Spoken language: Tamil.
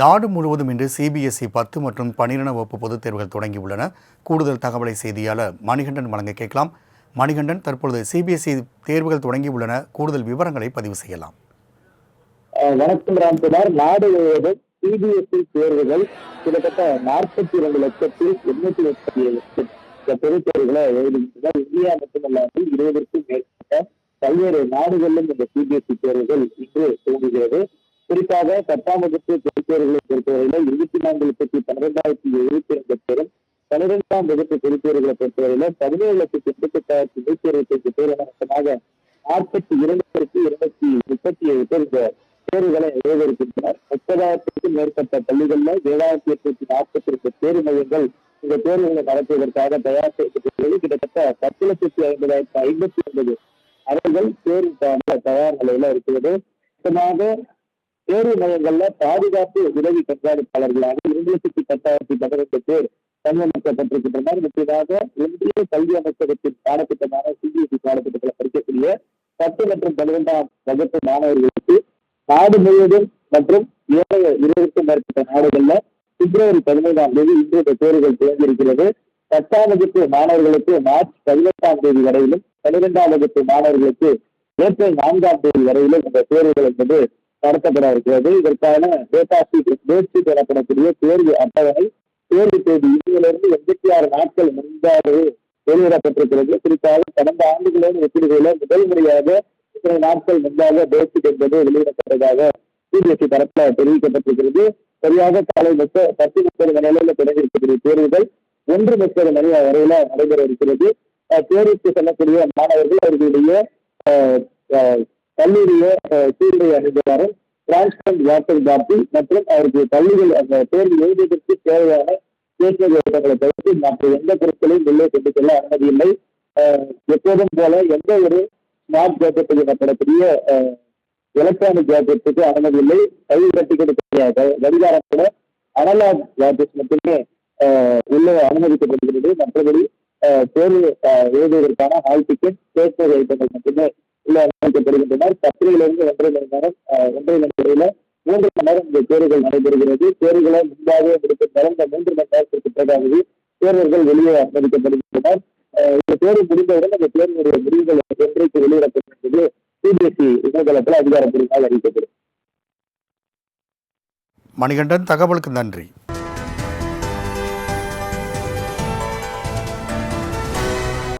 நாடு முழுவதும் இன்று சிபிஎஸ்இ பத்து மற்றும் பன்னிரெண்டாம் வகுப்பு பொதுத் தேர்வுகள் தொடங்கியுள்ளன. கூடுதல் தகவலை செய்தியாளர் மணிகண்டன் வழங்க கேட்கலாம். மணிகண்டன் தற்பொழுது சிபிஎஸ்இ தேர்வுகள் தொடங்கியுள்ளன. கூடுதல் விவரங்களை பதிவு செய்யலாம். வணக்கம் ராம்குமார். நாடு முழுவதும் சிபிஎஸ்இ தேர்வுகள் கிட்டத்தட்ட நாற்பத்தி இரண்டு லட்சத்தி எண்ணூத்தி முப்பத்தி ஏழு லட்சம் பொதுத் தேர்வுகளை எழுதுகின்றனர் இந்தியா மட்டுமல்லாமல் இருபதற்கும் மேற்பட்ட பல்வேறு நாடுகளிலும் இந்த சிபிஎஸ்இ தேர்வுகள் இன்று துவங்குகிறது குறிப்பாக பத்தாம் வகுப்பு பொதுத் பொறுத்தவரையில இருபத்தி நான்கு லட்சத்தி பன்னிரெண்டாயிரத்தி எழுபத்தி ரெண்டு பேரும் பன்னிரெண்டாம் வகுப்பு பொதுத் பொறுத்தவரையில பதினேழு லட்சத்தி எண்பத்தி எட்டாயிரத்தி நூத்தி இருபத்தி ஐந்து பேர் என மொத்தமாக நாற்பத்தி இரண்டாயிரத்தி இருநூத்தி முப்பத்தி ஏழு பேர் இந்த தேர்வுகளை எழுதியிருக்கின்றனர். முப்பதாயிரத்திற்கும் மேற்பட்ட பள்ளிகள்ல ஏழாயிரத்தி எட்நூத்தி நாற்பத்தி ரெண்டு தேர்வு மையங்கள் இந்த தேர்வுகளை நடத்துவதற்காக தயார் செய்யப்பட்டுள்ளது. கிட்டத்தட்ட பத்து லட்சத்தி ஐம்பதாயிரத்தி ஐம்பத்தி ஒன்பது அறைகள் தேர்வுக்கான தயார் நிலையில இருக்கிறது. மொத்தமாக தேர்வு மையங்கள்ல பாதுகாப்பு உதவி கண்காணிப்பாளர்களாக இரண்டு லட்சத்தி பத்தாயிரத்தி பன்னிரண்டு பேர் பணியமர்த்தப்பட்டிருக்கின்றனர் முக்கியமாக இந்திய கல்வி அமைச்சகத்தின் பாடத்திட்டமான சிபிஎஸ்இ பாடத்திட்டத்தில் படிக்கக்கூடிய பத்து மற்றும் பன்னிரெண்டாம் வகுப்பு மாணவர்களுக்கு நாடு முழுவதும் மற்றும் ஏழை இருபதுக்கும் மேற்பட்ட நாடுகள்ல பிப்ரவரி பதினைந்தாம் தேதி இன்றைய தேர்வுகள் துவங்கியிருக்கிறது. பத்தாம் வகுப்பு மாணவர்களுக்கு மார்ச் பதினெட்டாம் தேதி வரையிலும் பன்னிரெண்டாம் வகுப்பு மாணவர்களுக்கு ஏப்ரல் நான்காம் தேதி வரையிலும் இந்த தேர்வுகள் என்பது நடத்தப்பட இருக்கிறது இதற்கான டேட்டா ஷீட் டேட் பெறப்படக்கூடிய தேர்வு அட்டவணை தேர்வு தேதி இதிலிருந்து எண்பத்தி ஆறு நாட்கள் முன்பாகவே வெளியிடப்பட்டிருக்கிறது. குறிப்பாக கடந்த ஆண்டுகளோடு ஒப்பிடுகையில முதல் முறையாக இத்தனை நாட்கள் முன்பாக டேட் என்பது வெளியிடப்பட்டதாக சிபிஎஸ்இ தரப்புல தெரிவிக்கப்பட்டிருக்கிறது. சரியாக காலை முப்ப பத்து முப்பது மணி அளவில் தொடங்கியிருக்கக்கூடிய தேர்வுகள் ஒன்று முப்பது மணி வரையில நடைபெற இருக்கிறது. தேர்வுக்கு செல்லக்கூடிய மாணவர்கள் அவர்களுடைய கல்லூரியை சீருடை அணிந்தவாறு டிரான்ஸ்பரண்ட் வாட்டர் பாட்டில் மற்றும் அவருக்கு பள்ளிகள் அந்த தேர்வு எழுதுவதற்கு தேவையான தேசிய விவரங்களை தவிர்த்து மற்ற எந்த பொருட்களையும் உள்ளே கொண்டு செல்ல அனுமதி இல்லை. எப்போதும் போல எந்த ஒரு ஸ்மார்ட் கேஜெட் எனப்படக்கூடிய எலக்ட்ரானிக் கேஜெட்டுக்கு அனுமதி இல்லை. கை கட்டி கொடுக்கக்கூடிய க- கடிகாரம் கூட அனலாக் கேஜெட் மட்டுமே உள்ளே அனுமதிக்கப்படுகிறது. மற்றபடி தேர்வு எழுதுவதற்கான ஹால் டிக்கெட் ஸ்டேஷனரி ஐட்டங்கள் மட்டுமே உள்ள அனுமதிக்கப்படுகின்றனர் பத்திரிகையிலிருந்து ஒன்றரை மணி நேரம் ஒன்றரை மணி நேரம் மூன்று மணி நேரம் இந்த தேர்வுகள் நடைபெறுகிறது. தேர்வுகளை முன்பாக முடித்த கடந்த மூன்று மணி நேரத்திற்கு பிறகாகவே தேர்வர்கள் வெளியே அனுமதிக்கப்படுகின்றனர் இந்த தேர்வு முடிந்தவுடன் அந்த தேர்வுடைய முடிவுகள் என்றைக்கு வெளியிடப்படும் என்பது சிபிஎஸ்இ இணையதளத்தில் அதிகாரப்பூர்வமாக அறிவிக்கப்படும். மணிகண்டன் தகவலுக்கு நன்றி.